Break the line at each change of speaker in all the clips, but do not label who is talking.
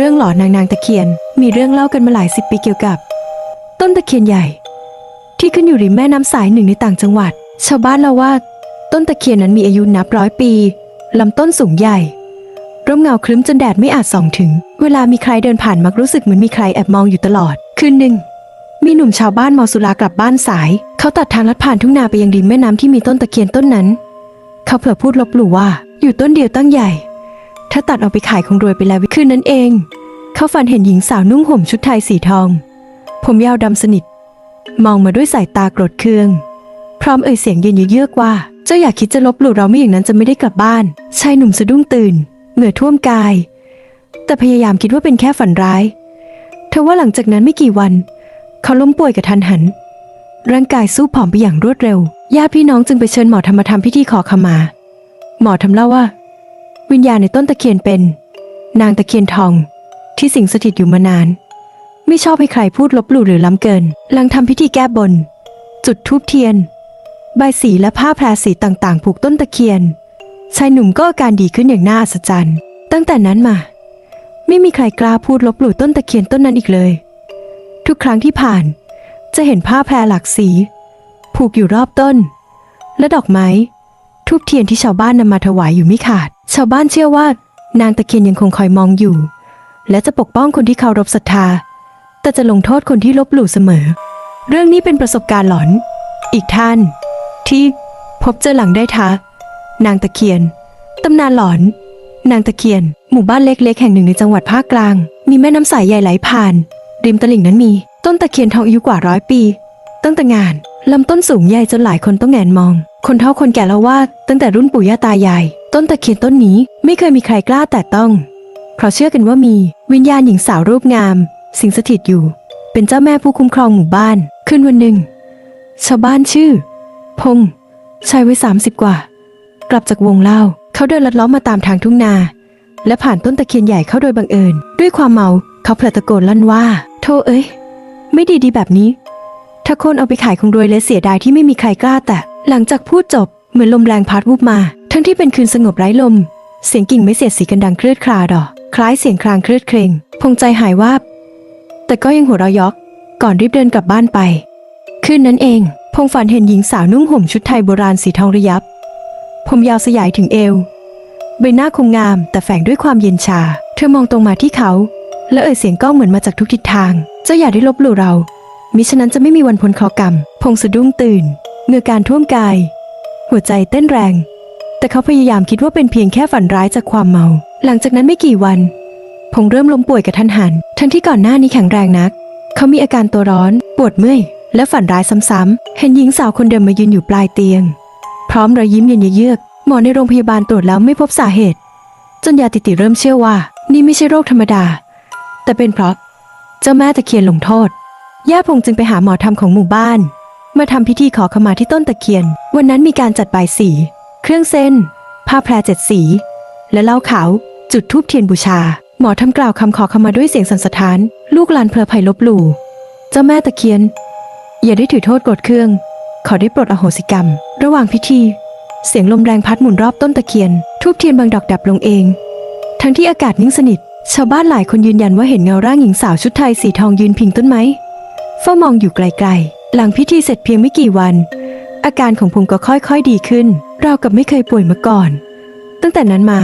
เรื่องหลอนนางนางตะเคียน มีเรื่องเล่ากันมาหลายสิบปีเกี่ยวกับ ต้นตะเคียนใหญ่ ที่ขึ้นอยู่ริมแม่น้ำสายหนึ่งในต่างจังหวัด ชาวบ้านเล่าว่า ต้นตะเคียนนั้นมีอายุนับร้อยปีลำต้นสูงใหญ่ ร่มเงาครึ้มจนแดดไม่อาจส่องถึง เวลามีใครเดินผ่านมักรู้สึกเหมือนมีใครแอบมองอยู่ตลอด คืนหนึ่ง มีหนุ่มชาวบ้านเมาสุรากลับบ้านสาย เขาตัดทางลัดผ่านทุ่งนาไปยังริมแม่น้ำที่มีต้นตะเคียนต้นนั้น เขาเผลอพูดลบหลู่ว่า อยู่ต้นเดียวตั้งใหญ่ ถ้าตัดเอาไปขายคงรวยไปแล้วคืนนั้นเอง เขาฝันเห็นหญิงสาวนุ่งห่มชุดไทยสีทอง ผมยาวดำสนิท มองมาด้วยสายตาโกรธเคือง พร้อมเอ่ยเสียงเย็นเยือกว่า เจ้าอยากคิดจะลบหลู่เราไม่อย่างนั้นจะไม่ได้กลับบ้านชายหนุ่มสะดุ้งตื่น เหงื่อท่วมกาย แต่พยายามคิดว่าเป็นแค่ฝันร้ายทว่าหลังจากนั้นไม่กี่วัน เขาล้มป่วยกระทันหัน ร่างกายสู้ผอมไปอย่างรวดเร็วญาติพี่น้องจึงไปเชิญหมอธรรมทำพิธีขอขมา หมอทำเล่าว่า วิญญาณในต้นตะเคียนเป็น นางตะเคียนทอง ที่สิงสถิตอยู่มานาน ไม่ชอบให้ใครพูดลบหลู่หรือล้ำเกิน หลังทำพิธีแก้บน จุดธูปเทียน ใบสีและผ้าแพรสีต่างๆ ผูกต้นตะเคียน ชายหนุ่มก็อาการดีขึ้นอย่างน่าอัศจรรย์ ตั้งแต่นั้นมา ไม่มีใครกล้าพูดลบหลู่ต้นตะเคียนต้นนั้นอีกเลย ทุกครั้งที่ผ่านจะเห็นผ้าแพรหลากสี ผูกอยู่รอบต้น และดอกไม้ทูบเทียนที่ชาวบ้านนำมาถวายอยู่ไม่ขาด ชาวบ้านเชื่อว่านางตะเคียนยังคงคอยมองอยู่ และจะปกป้องคนที่เคารพศรัทธา แต่จะลงโทษคนที่ลบหลู่เสมอ เรื่องนี้เป็นประสบการณ์หลอน อีกท่าน ที่พบเจอหลังได้ทักนางตะเคียน ตำนานหลอน นางตะเคียน หมู่บ้านเล็กๆ แห่งหนึ่งในจังหวัดภาคกลาง มีแม่น้ำใสใหญ่ไหลผ่าน ริมตลิ่งนั้นมี ต้นตะเคียนทองอายุกว่าร้อยปี ตั้งแต่งานลำต้นสูงใหญ่จนหลายคนต้องแงนมอง คนเฒ่าคนแก่เล่าว่า ตั้งแต่รุ่นปู่ย่าตายาย ต้นตะเคียนต้นนี้ไม่เคยมีใครกล้าแตะต้อง เพราะเชื่อกันว่ามีวิญญาณหญิงสาวรูปงาม สิงสถิตอยู่ เป็นเจ้าแม่ผู้คุ้มครองหมู่บ้านคืนวันหนึ่ง ชาวบ้านชื่อ พงษ์ชายวัยสามสิบกว่า กลับจากวงเล่าเขาเดินลัดเล้อมาตามทางทุ่งนา และผ่านต้นตะเคียนใหญ่เข้าโดยบังเอิญ ด้วยความเมาเขาเพลอตะโกนลั่นว่า โธ่เอ้ย ไม่ดีดีแบบนี้ ถ้าคนเอาไปขายคงรวยและเสียดายที่ไม่มีใครกล้าแตะหลังจากพูดจบเหมือนลมแรงพัดวูบมา ที่เป็นคืนสงบไร้ลม เสียงกิ่งไม่เสียดสีกันดังคลืดคลาดอกคล้ายเสียงครางคลืดเครงพงใจหายวาบแต่ก็ยังหัวเราะยอก ก่อนรีบเดินกลับบ้านไปคืนนั้นเอง พงฝันเห็นหญิงสาวนุ่งห่มชุดไทยโบราณสีทองระยับ ผมยาวสยายถึงเอว ใบหน้าคงงาม แต่แฝงด้วยความเย็นชา เธอมองตรงมาที่เขา และเอ่ยเสียงก้องเหมือนมาจากทุกทิศทาง เจ้าอย่าได้ลบหลู่เรา มิฉะนั้นจะไม่มีวันพ้นเคราะห์กรรม พงสะดุ้งตื่น เงือการท่วมกาย หัวใจเต้นแรง แต่เขาพยายามคิดว่าเป็นเพียงแค่ฝันร้ายจากความเมา หลังจากนั้นไม่กี่วันพงเริ่มล้มป่วยกระทันหัน ทั้งที่ก่อนหน้านี้แข็งแรงนัก เขามีอาการตัวร้อน ปวดเมื่อย และฝันร้ายซ้ำๆ เห็นหญิงสาวคนเดิมมายืนอยู่ปลายเตียง พร้อมรอยยิ้มเย็นเยือกหมอในโรงพยาบาลตรวจแล้วไม่พบสาเหตุ จนยาติติเริ่มเชื่อว่า นี่ไม่ใช่โรคธรรมดา แต่เป็นเพราะ เจ้าแม่ตะเคียนลงโทษ ย่าพงจึงไปหาหมอธรรมของหมู่บ้าน มาทำพิธีขอขมาที่ต้นตะเคียน วันนั้นมีการจัดบายสี เครื่องเส้น ผ้าแพรเจ็ดสี และเหล้าขาว จุดธูปเทียนบูชา หมอทำกล่าวคำขอขมาด้วยเสียงสันสะท้าน ลูกหลานเพลอไผ่ลบหลู่ เจ้าแม่ตะเคียน อย่าได้ถือโทษโกรธเครื่อง ขอได้โปรดอโหสิกรรม ระหว่างพิธี เสียงลมแรงพัดหมุนรอบต้นตะเคียน ทูบเทียนบางดอกดับลงเอง ทั้งที่อากาศนิ่งสนิท ชาวบ้านหลายคนยืนยันว่าเห็นเงาร่างหญิงสาวชุดไทยสีทองยืนพิงต้นไม้ เฝ้ามองอยู่ไกลๆ หลังพิธีเสร็จเพียงไม่กี่วัน อาการของพงก็ค่อยๆดีขึ้น เรากับไม่เคยป่วยมาก่อน ตั้งแต่นั้นมา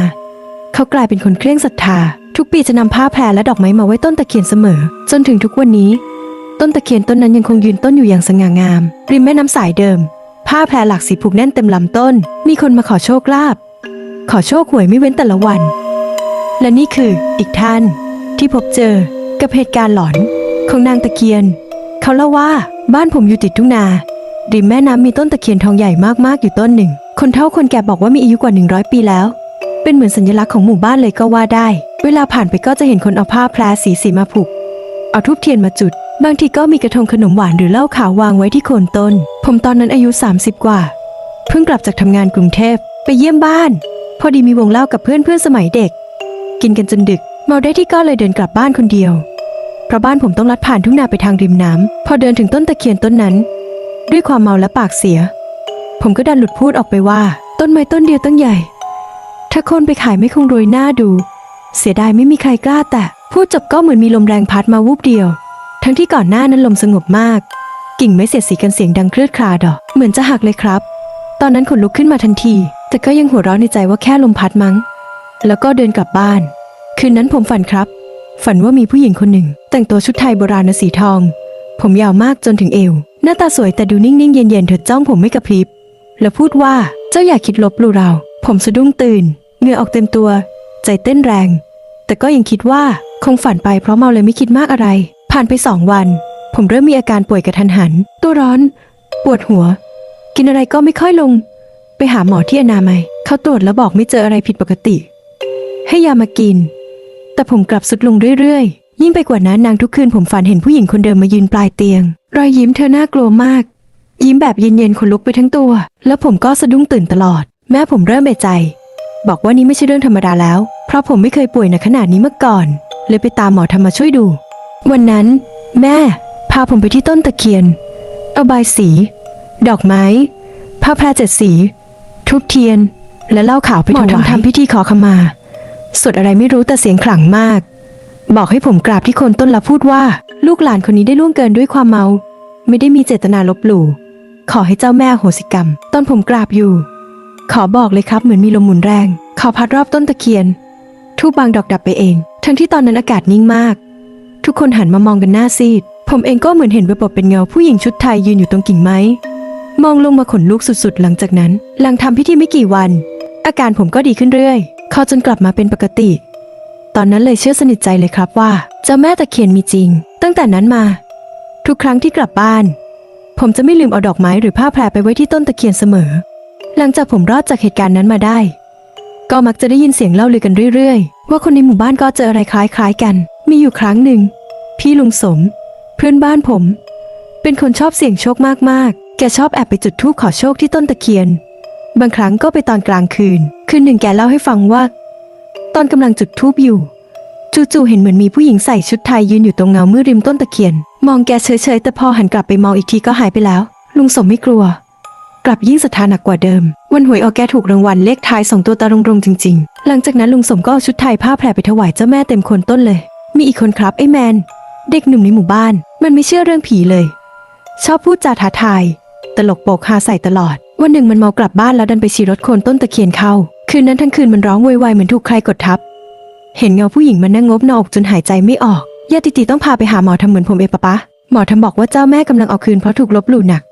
เขากลายเป็นคนเคร่งศรัทธา ทุกปีจะนำผ้าแพรและดอกไม้มาไว้ต้นตะเคียนเสมอ จนถึงทุกวันนี้ ต้นตะเคียนต้นนั้นยังคงยืนต้นอยู่อย่างสง่างาม ริมแม่น้ำสายเดิม ผ้าแพรหลากสีผูกแน่นเต็มลำต้น มีคนมาขอโชคลาภขอโชคหวยไม่เว้นแต่ละวัน และนี่คืออีกท่าน ที่พบเจอกับเหตุการณ์หลอน ของนางตะเคียน เขาเล่าว่าบ้านผมอยู่ติดทุ่งนา ริมแม่น้ำมีต้นตะเคียนทองใหญ่มากๆอยู่ต้นหนึ่ง คนเฒ่าคนแก่บอกว่ามีอายุกว่า 100 ปีแล้ว เป็นเหมือนสัญลักษณ์ของหมู่บ้านเลยก็ว่าได้ เวลาผ่านไปก็จะเห็นคนเอาผ้าแพรสีสีมาผูก เอาทูบเทียนมาจุด บางทีก็มีกระทงขนมหวานหรือเหล้าขาววางไว้ที่โคนต้น ผมตอนนั้นอายุ 30 กว่า เพิ่งกลับจากทำงานกรุงเทพไปเยี่ยมบ้าน พอดีมีวงเล่ากับเพื่อนเพื่อนสมัยเด็ก กินกันจนดึก เมาได้ที่ก็เลยเดินกลับบ้านคนเดียว เพราะบ้านผมต้องลัดผ่านทุ่งนาไปทางริมน้ำพอเดินถึงต้นตะเคียนต้นนั้น ด้วยความเมาและปากเสีย ผมก็ดันหลุดพูดออกไปว่า ต้นไม้ต้นเดียวตั้งใหญ่ ถ้าคนไปขายไม่คงรวยหน้าดู เสียดายไม่มีใครกล้าแตะพูดจบก็เหมือนมีลมแรงพัดมาวูบเดียว ทั้งที่ก่อนหน้านั้นลมสงบมาก กิ่งไม้เสียดสีกันเสียงดังเคลือดคลาดอกเหมือนจะหักเลยครับ ตอนนั้นขนลุกขึ้นมาทันที แต่ก็ยังหัวเราะในใจว่าแค่ลมพัดมั้ง แล้วก็เดินกลับบ้าน คืนนั้นผมฝันครับ ฝันว่ามีผู้หญิงคนหนึ่ง แต่งตัวชุดไทยโบราณสีทอง ผมยาวมากจนถึงเอว หน้าตาสวยแต่ดูนิ่งๆ เย็นๆ เธอจ้องผมไม่กระพริบ แล้วพูดว่าเจ้าอย่าคิดลบลู่เรา ผมสะดุ้งตื่น เหงื่อออกเต็มตัว ใจเต้นแรง แต่ก็ยังคิดว่าคงฝันไปเพราะเมาเลยไม่คิดมากอะไร ผ่านไปสองวัน ผมเริ่มมีอาการป่วยกระทันหัน ตัวร้อน ปวดหัว กินอะไรก็ไม่ค่อยลง ไปหาหมอที่อนามัย เขาตรวจแล้วบอกไม่เจออะไรผิดปกติ ให้ยามากิน แต่ผมกลับสุดลงเรื่อยๆ ยิ่งไปกว่านั้นนางทุกคืนผมฝันเห็นผู้หญิงคนเดิมมายืนปลายเตียง รอยยิ้มเธอน่ากลัวมาก ยิ้มแบบเย็นๆขนลุกไปทั้งตัว แล้วผมก็สะดุ้งตื่นตลอด แม่ผมเริ่มเอะใจ บอกว่านี่ไม่ใช่เรื่องธรรมดาแล้ว เพราะผมไม่เคยป่วยหนักขนาดนี้มาก่อน เลยไปตามหมอธรรมมาช่วยดู วันนั้น แม่ พาผมไปที่ต้นตะเคียน เอาใบายสี ดอกไม้ผ้าแพรเจ็ดสี ทุบเทียน และเหล้าขาวไปถวายหมอทำทำพิธีขอขมาสวดอะไรไม่รู้แต่เสียงขลังมาก บอกให้ผมกราบที่คนต้นล้วพูดว่า ลูกหลานคนนี้ได้ล่วงเกินด้วยความเมา ไม่ได้มีเจตนาลบหลู่ ขอให้เจ้าแม่โหสิกรรม ตอนผมกราบอยู่ ขอบอกเลยครับเหมือนมีลมหมุนแรง ขอพัดรอบต้นตะเคียนทูบบางดอกดับไปเอง ทั้งที่ตอนนั้นอากาศนิ่งมาก ทุกคนหันมามองกันหน้าซีด ผมเองก็เหมือนเห็นระบบเป็นเงาผู้หญิงชุดไทยยืนอยู่ตรงกิ่งไม้ มองลงมาขนลุกสุดๆ หลังจากนั้น หลังทำพิธีไม่กี่วัน อาการผมก็ดีขึ้นเรื่อยคอจนกลับมาเป็นปกติ ตอนนั้นเลยเชื่อสนิทใจเลยครับว่า เจ้าแม่ตะเคียนมีจริง ตั้งแต่นั้นมา ทุกครั้งที่กลับบ้าน ผมจะไม่ลืมเอาดอกไม้หรือผ้าแพรไปไว้ที่ต้นตะเคียนเสมอ หลังจากผมรอดจากเหตุการณ์นั้นมาได้ ก็มักจะได้ยินเสียงเล่าลือกันเรื่อยๆ ว่าคนในหมู่บ้านก็เจออะไรคล้ายๆกัน มีอยู่ครั้งหนึ่ง พี่ลุงสม เพื่อนบ้านผม เป็นคนชอบเสี่ยงโชคมากๆ แกชอบแอบไปจุดธูปขอโชคที่ต้นตะเคียน บางครั้งก็ไปตอนกลางคืน คืนหนึ่งแกเล่าให้ฟังว่า ตอนกำลังจุดธูปอยู่ จู่ๆเห็นเหมือนมีผู้หญิงใส่ชุดไทยยืนอยู่ตรงเงามืดริมต้นตะเคียน มองแกเฉยๆแต่พอหันกลับไปมองอีกทีก็หายไปแล้ว ลุงสมไม่กลัว กลับยิ่งศรัทธาหนักกว่าเดิม วันหวยออกแกถูกรางวัลเลขท้ายสองตัวตารงๆจริง ๆ หลังจากนั้นลุงสมก็เอาชุดไทยผ้าแพรไปถวายเจ้าแม่เต็มคนต้นเลย มีอีกคนครับไอ้แมน เด็กหนุ่มในหมู่บ้าน มันไม่เชื่อเรื่องผีเลย ชอบพูดจาท้าทาย ตลกโปกฮาใส่ตลอด วันหนึ่งมันเมากลับบ้านแล้วดันไปฉี่รถคนต้นตะเคียนเข้า คืนนั้นทั้งคืนมันร้องโวยวายเหมือนถูกใครกดทับ เห็นเงาผู้หญิงมันนั่งงบหน้าอกจนหายใจไม่ออกญาติติต้องพาไปหาหมอทำเหมือนผมเอปะปะหมอทำบอกว่าเจ้าแม่กำลังเอาคืนเพราะถูกลบหลู่หนัก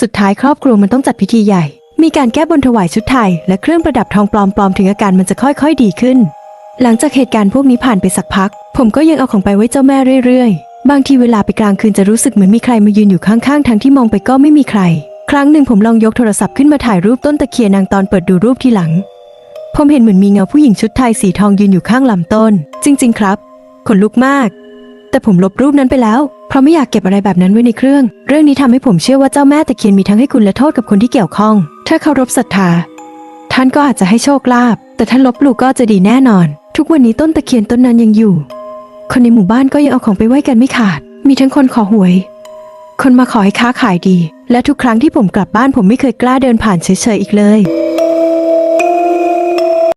สุดท้ายครอบครัวมันต้องจัดพิธีใหญ่ มีการแก้บนถวายชุดไทย และเครื่องประดับทองปลอมๆ ถึงอาการมันจะค่อยๆดีขึ้น หลังจากเหตุการณ์พวกนี้ผ่านไปสักพัก ผมก็ยังเอาของไปไว้เจ้าแม่เรื่อยๆ บางทีเวลาไปกลางคืนจะรู้สึกเหมือนมีใครมายืนอยู่ข้างๆ ทั้งที่มองไปก็ไม่มีใคร ครั้งหนึ่งผมลองยกโทรศัพท์ขึ้นมาถ่ายรูปต้นตะเคียนนางตอนเปิดดูรูปทีหลัง ผมเห็นเหมือนมีเงาผู้หญิงชุดไทยสีทองยืนอยู่ข้างลำต้น จริง ๆ ครับ ขนลุกมาก แต่ผมลบรูปนั้นไปแล้ว เพราะไม่อยากเก็บอะไรแบบนั้นไว้ในเครื่อง เรื่องนี้ทำให้ผมเชื่อว่าเจ้าแม่ตะเคียนมีทั้งให้คุณและโทษกับคนที่เกี่ยวข้อง ถ้าเคารพศรัทธา ท่านก็อาจจะให้โชคลาภ แต่ถ้านลบหลู่ก็จะดีแน่นอน ทุกวันนี้ต้นตะเคียนต้นนั้นยังอยู่ คนในหมู่บ้านก็ยังเอาของไปไหว้กันไม่ขาด มีทั้งคนขอหวย คนมาขอให้ค้าขายดี และทุกครั้งที่ผมกลับบ้านผมไม่เคยกล้าเดินผ่านเฉยๆอีกเลย